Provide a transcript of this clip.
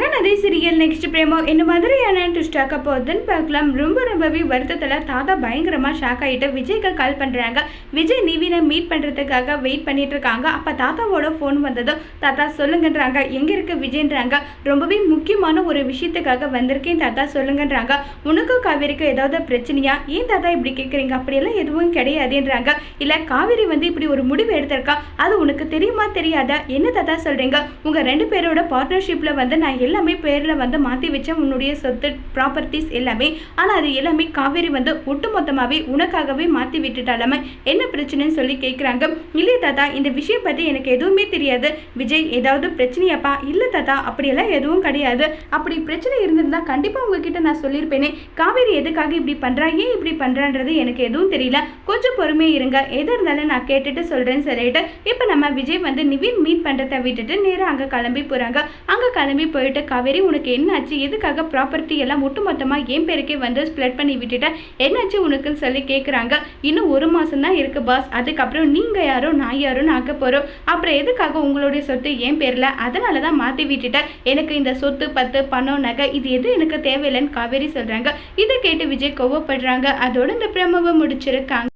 Mahanadi serial next பிரேமோ இந்த மாதிரியான twist ஆக்க போகுதுன்னு பார்க்கலாம். ரொம்ப ரொம்பவே வருத்தத்தில் தாத்தா பயங்கரமாக ஷாக் ஆகிட்டு விஜய்க்கு கால் பண்ணுறாங்க விஜய் நிவினை மீட் பண்ணுறதுக்காக வெயிட் பண்ணிட்டு இருக்காங்க. அப்போ தாத்தாவோட ஃபோன் வந்ததும் தாத்தா சொல்லுங்கன்றாங்க. எங்கே இருக்கு விஜய்ன்றாங்க. ரொம்பவே முக்கியமான ஒரு விஷயத்துக்காக வந்திருக்கேன் தாத்தா சொல்லுங்கன்றாங்க. உனக்கும் காவேரிக்கு ஏதாவது பிரச்சனையா? ஏன் தாத்தா இப்படி கேட்குறீங்க அப்படியெல்லாம் எதுவும் கிடையாதுன்றாங்க. இல்லை காவேரி வந்து இப்படி ஒரு முடிவு எடுத்திருக்கா? அது உனக்கு தெரியுமா தெரியாதா? என்ன தாத்தா சொல்கிறீங்க உங்கள் ரெண்டு பேரோட பார்ட்னர்ஷிப்பில் வந்து நான் எல்லாமே பேரில் வந்து மாற்றி வச்ச உன்னுடைய சொத்து ப்ராப்பர்ட்டிஸ் எல்லாமே. ஆனால் அது எல்லாமே காவேரி வந்து ஒட்டுமொத்தமாகவே உனக்காகவே மாற்றி விட்டுட்டாலாம. என்ன பிரச்சனைன்னு சொல்லி கேட்குறாங்க இல்லை தாத்தா இந்த விஷயம் பற்றி எனக்கு எதுவுமே தெரியாது. விஜய் ஏதாவது பிரச்சனையாப்பா? இல்லை தாத்தா அப்படியெல்லாம் எதுவும் கிடையாது. அப்படி பிரச்சனை இருந்திருந்தா கண்டிப்பாக உங்ககிட்ட நான் சொல்லியிருப்பேனே. காவேரி எதுக்காக இப்படி பண்ணுறா ஏன் இப்படி பண்ணுறான்றது எனக்கு எதுவும் தெரியல. கொஞ்சம் பொறுமையாக இருங்க. எதாக இருந்தாலும் நான் கேட்டுட்டு சொல்கிறேன்னு சொல்லிட்டு இப்போ நம்ம விஜய் வந்து நிவின் மீட் பண்ணுறதை விட்டுட்டு நேராக அங்கே கிளம்பி போகிறாங்க அங்கே கிளம்பி போயிட்டு காவேரி உனக்கு என்னாச்சு எதுக்காக ப்ராப்பர்ட்டி எல்லாம் ஒட்டுமொத்தமாக என் பேருக்கே வந்து ஸ்ப்ளட் பண்ணி விட்டுட்ட? என்னாச்சு உனக்குன்னு சொல்லி கேட்குறாங்க இன்னும் ஒரு மாதம் தான் இருக்குது பாஸ் அதுக்கப்புறம் நீங்கள் யாரோ நான் யாரோன்னு ஆக்க போகிறோம் அப்புறம் எதுக்காக உங்களுடைய சொத்து என் பேரில்? அதனால தான் மாற்றி விட்டுட்டேன் எனக்கு இந்த சொத்து பத்து பணம் நகை இது எது எனக்கு தேவையில்லைன்னு காவேரி சொல்கிறாங்க இதை கேட்டு விஜய் கோவப்படுறாங்க. அதோட இந்த பிரமவை முடிச்சிருக்காங்க.